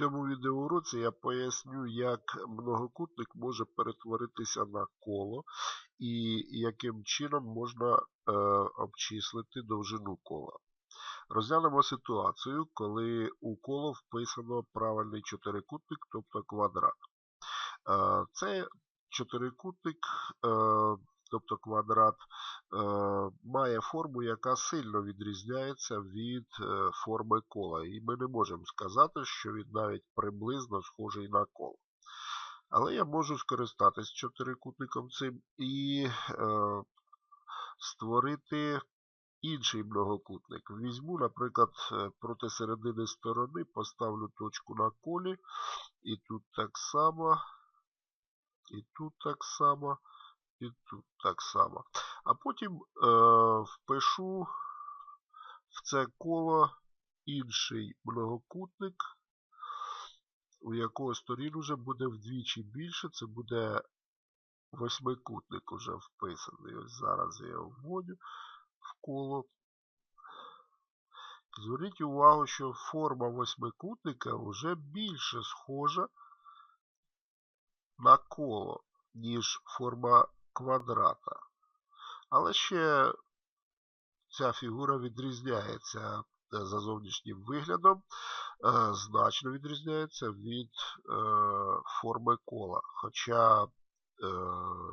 цьому відеоуроці я поясню, як многокутник може перетворитися на коло і яким чином можна е, обчислити довжину кола. Розглянемо ситуацію, коли у коло вписано правильний чотирикутник, тобто квадрат. Е, Це чотирикутник, е, тобто квадрат, е, має форму, яка сильно відрізняється від е, форми кола. І ми не можемо сказати, що він навіть приблизно схожий на коло. Але я можу скористатись чотирикутником цим і е, створити інший многокутник. Візьму, наприклад, е, проти середини сторони, поставлю точку на колі, і тут так само, і тут так само, і тут так само. А потім е, впишу в це коло інший многокутник, у якого сторін уже буде вдвічі більше, це буде восьмикутник уже вписаний. Ось зараз я його вводю в коло. Зверніть увагу, що форма восьмикутника вже більше схожа на коло, ніж форма квадрата. Але ще ця фігура відрізняється е, за зовнішнім виглядом, е, значно відрізняється від е, форми кола. Хоча,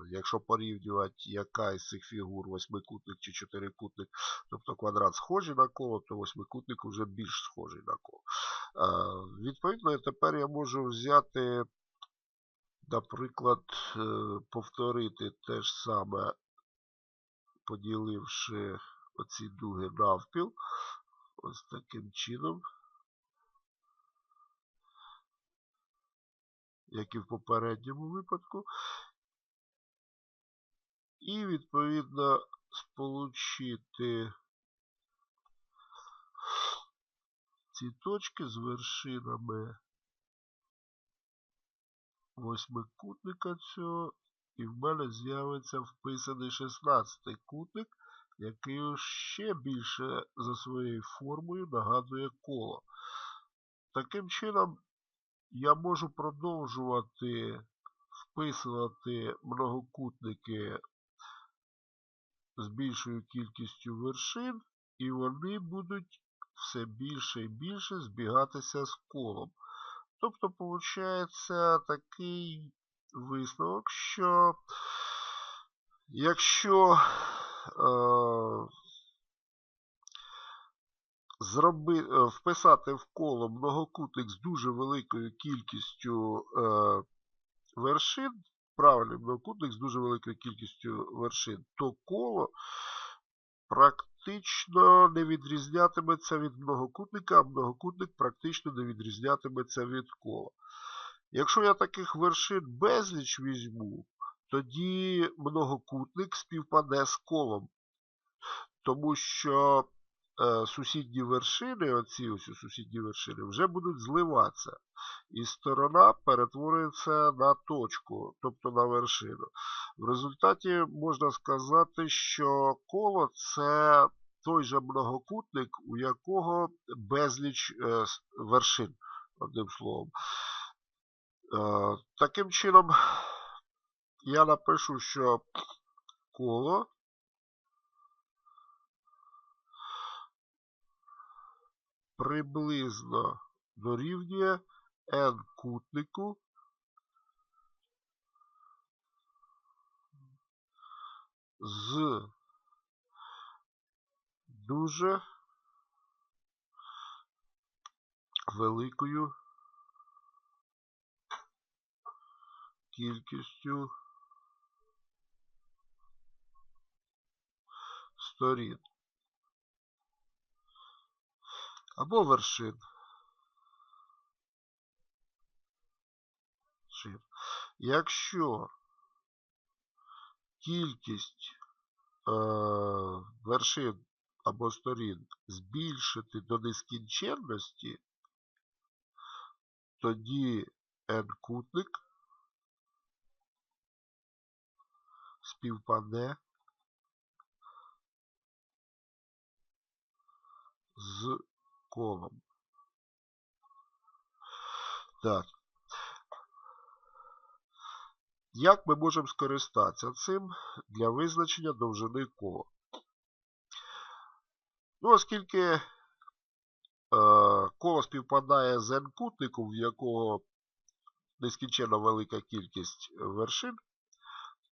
якщо порівнювати яка із цих фігур, восьмикутник чи чотирикутник, тобто квадрат схожий на коло, то восьмикутник вже більш схожий на коло. Відповідно, тепер я можу взяти, наприклад, повторити те ж саме поділивши оці дуги навпіл, ось таким чином, як і в попередньому випадку. І, відповідно, сполучити ці точки з вершинами восьмикутника цього і в мене з'явиться вписаний 16-й кутник, який ще більше за своєю формою нагадує коло. Таким чином, я можу продовжувати вписувати многокутники з більшою кількістю вершин, і вони будуть все більше і більше збігатися з колом. Тобто, виходить такий висновок, що якщо е, зроби, е, вписати в коло многокутник з дуже великою кількістю е, вершин, правильний многокутник з дуже великою кількістю вершин, то коло практично не відрізнятиметься від многокутника, а многокутник практично не відрізнятиметься від кола. Якщо я таких вершин безліч візьму, тоді многокутник співпаде з колом. Тому що е, сусідні вершини, оці ось сусідні вершини, вже будуть зливатися. І сторона перетворюється на точку, тобто на вершину. В результаті можна сказати, що коло це той же многокутник, у якого безліч е, вершин, одним словом. Е, таким чином, я напишу, що коло приблизно дорівнює n кутнику з дуже великою кількістю сторін або вершин. Якщо кількість е, вершин або сторін збільшити до нескінченності, тоді n-кутник співпаде з колом. Так. Як ми можемо скористатися цим для визначення довжини кола? Ну, оскільки е, коло співпадає з n-кутником, в якого нескінченно велика кількість вершин,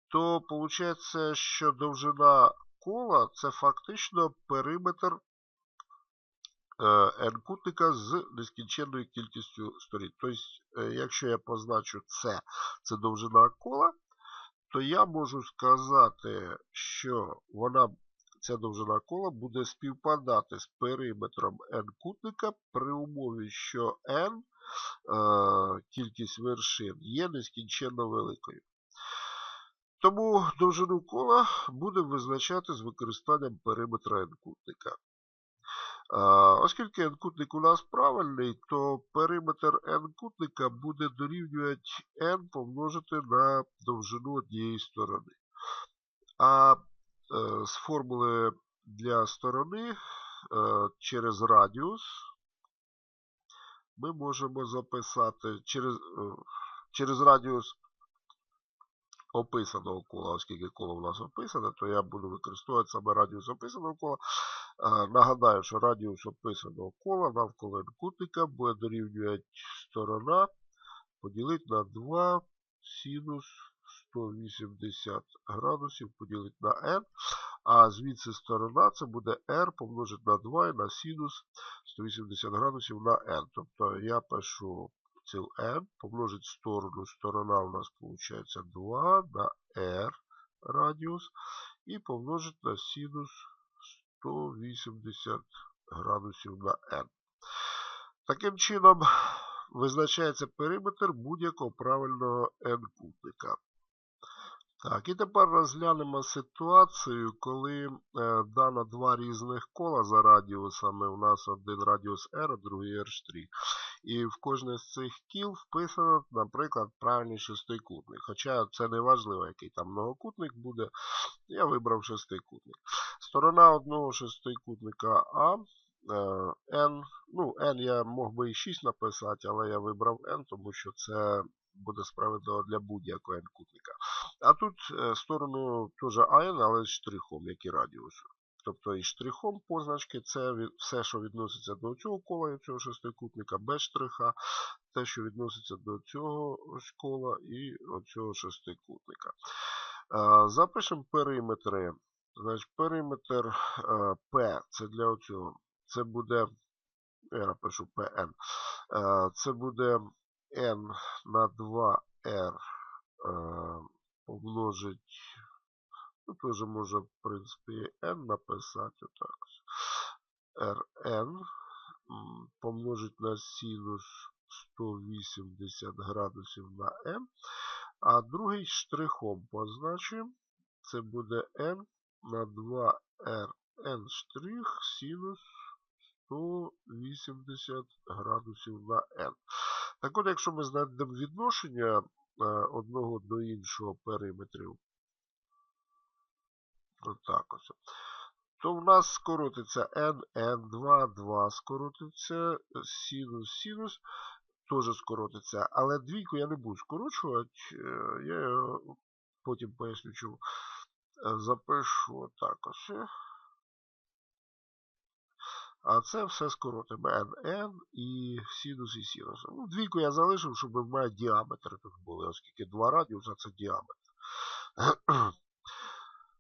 то виходить, що довжина кола це фактично периметр е, n-кутника з нескінченною кількістю сторін. Тобто, е, якщо я позначу це, це довжина кола, то я можу сказати, що вона, ця довжина кола буде співпадати з периметром n-кутника при умові, що n, е, кількість вершин, є нескінченно великою. Тому довжину кола будемо визначати з використанням периметра n-кутника. Оскільки n-кутник у нас правильний, то периметр n-кутника буде дорівнювати n помножити на довжину однієї сторони. А е, з формули для сторони е, через радіус ми можемо записати через, е, через радіус описаного кола, оскільки коло в нас описане, то я буду використовувати саме радіус описаного кола. Нагадаю, що радіус описаного кола навколо кутника буде дорівнювати сторона поділити на 2 синус 180 градусів поділити на n. А звідси сторона це буде r помножити на 2 і на синус 180 градусів на n. Тобто я пишу цю n, помножить сторону, сторона у нас получается 2 на r радіус і помножить на синус 180 градусів на n. Таким чином визначається периметр будь-якого правильного n-кутника. Так, і тепер розглянемо ситуацію, коли е, дано два різних кола за радіусами. У нас один радіус R, другий R'. І в кожне з цих кіл вписано, наприклад, правильний шестикутник. Хоча це не важливо, який там многокутник буде. Я вибрав шестикутник. Сторона одного шестикутника А. Е, N, ну, N я мог би і 6 написати, але я вибрав N, тому що це буде справедливо для будь-якого n-кутника. А тут е, сторону теж АН, але з штрихом, як і радіусу. Тобто і штрихом позначки це все, що відноситься до цього кола і цього шестикутника, без штриха, те, що відноситься до цього кола і оцього шестикутника. Е, запишемо периметри. Значить, Периметр е, P це для оцього. Це буде, я напишу PN. Це буде n на 2r е, помножить, ну, теж можна, в принципі, n написати отак. rn помножить на синус 180 градусів на n. А другий штрихом позначимо. Це буде n на 2r n штрих синус 180 градусів на n. Так от, якщо ми знайдемо відношення е, одного до іншого периметрів, отак ось, то в нас скоротиться n, n, 2, 2 скоротиться, синус, синус теж скоротиться. Але двійку я не буду скорочувати, е, я потім поясню, чому. Е, запишу отак ось. А це все скоротиме NN і синус і синус. Ну, Двійку я залишив, щоб в мене діаметри тут були, оскільки два радіуса це діаметр.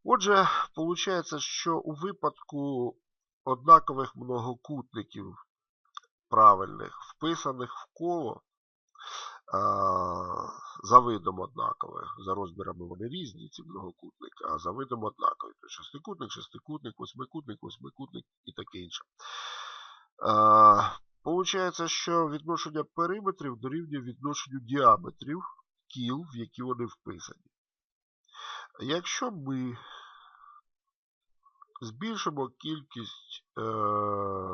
Отже, виходить, що у випадку однакових многокутників правильних, вписаних в коло, за видом однакові. За розмірами вони різні, ці многокутники, а за видом однакові. Тобто шестикутник, шестикутник, восьмикутник, восьмикутник і таке інше. Получається, що відношення периметрів дорівнює відношенню діаметрів кіл, в які вони вписані. Якщо ми збільшимо кількість е,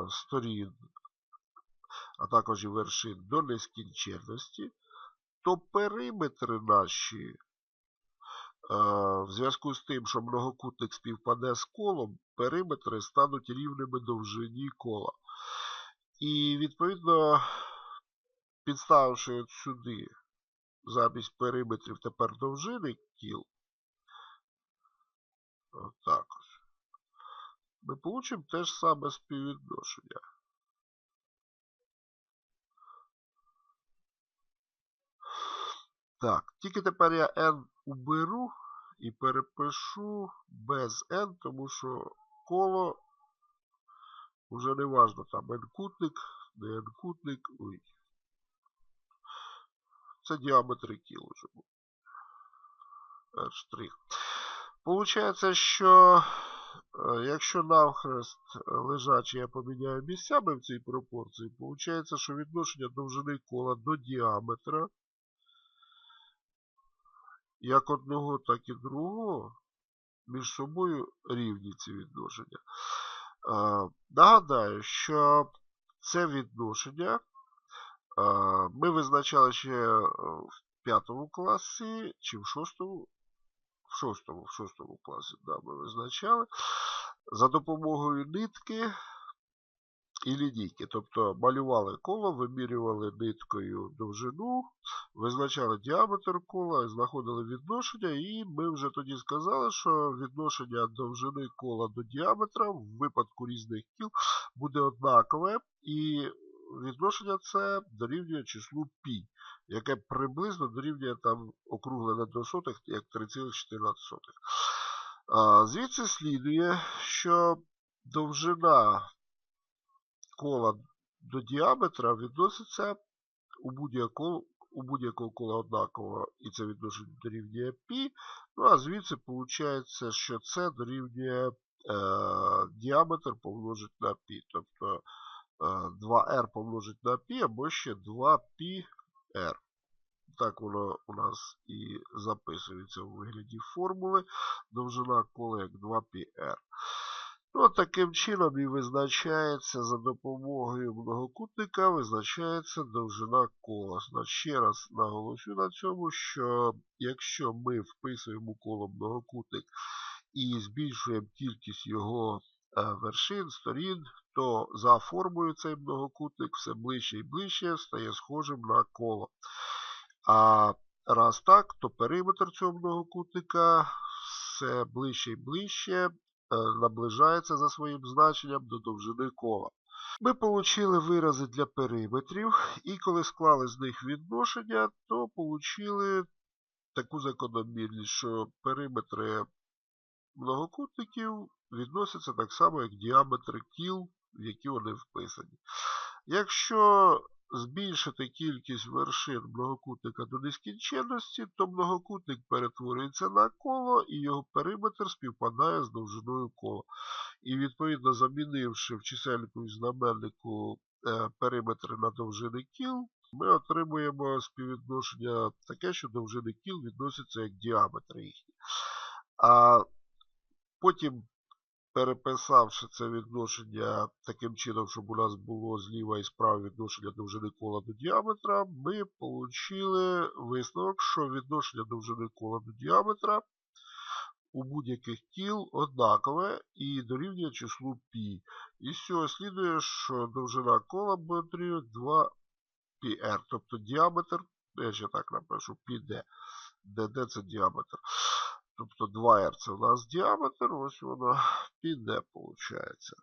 сторін, а також і вершин до нескінченності, то периметри наші, е, в зв'язку з тим, що многокутник співпаде з колом, периметри стануть рівними довжині кола. І, відповідно, підставивши от сюди замість периметрів тепер довжини кіл, отак ми получимо те ж саме співвідношення. Так, тільки тепер я n уберу і перепишу без n, тому що коло вже не важно, там n-кутник, не n-кутник, ой. Це діаметр кіл вже був. Штрих. Получається, що е, якщо навхрест лежачий я поміняю місцями в цій пропорції, получається, що відношення довжини кола до діаметра як одного, так і другого між собою рівні ці відношення. Е, нагадаю, що це відношення е, ми визначали ще в п'ятому класі чи в шостому. В шостому, в шостому класі да, ми визначали за допомогою нитки і лінійки. Тобто малювали коло, вимірювали ниткою довжину, визначали діаметр кола, знаходили відношення, і ми вже тоді сказали, що відношення довжини кола до діаметра в випадку різних кіл буде однакове. І відношення це дорівнює числу π, яке приблизно дорівнює там округлене до сотих, як 3,14. Звідси слідує, що довжина кола до діаметра відноситься у будь-якого у будь-якого кола однаково, і це відношення дорівнює π. Ну, а звідси виходить, що це дорівнює е, діаметр помножить на π. Тобто 2r е, помножить на π або ще 2πr. Так воно у нас і записується у вигляді формули. Довжина кола як 2πr. Ну, Таким чином і визначається за допомогою многокутника, визначається довжина кола. Ще раз наголошую на цьому, що якщо ми вписуємо коло многокутник і збільшуємо кількість його е, вершин, сторін, то за формою цей многокутник все ближче і ближче стає схожим на коло. А раз так, то периметр цього многокутника все ближче і ближче наближається за своїм значенням до довжини кола. Ми отримали вирази для периметрів, і коли склали з них відношення, то отримали таку закономірність, що периметри многокутників відносяться так само, як діаметри кіл, в які вони вписані. Якщо збільшити кількість вершин многокутника до нескінченності, то многокутник перетворюється на коло і його периметр співпадає з довжиною кола. І відповідно замінивши в чисельнику і знаменнику е, периметри на довжини кіл, ми отримуємо співвідношення таке, що довжини кіл відносяться як діаметри їхні. А потім переписавши це відношення таким чином, щоб у нас було зліва і справа відношення довжини кола до діаметра, ми отримали висновок, що відношення довжини кола до діаметра у будь-яких кіл однакове і дорівнює числу π. І з цього слідує, що довжина кола буде дорівнювати 2πr, тобто діаметр, я ще так напишу, πd, dd це діаметр. Тобто 2R це у нас діаметр, ось воно піде, виходить.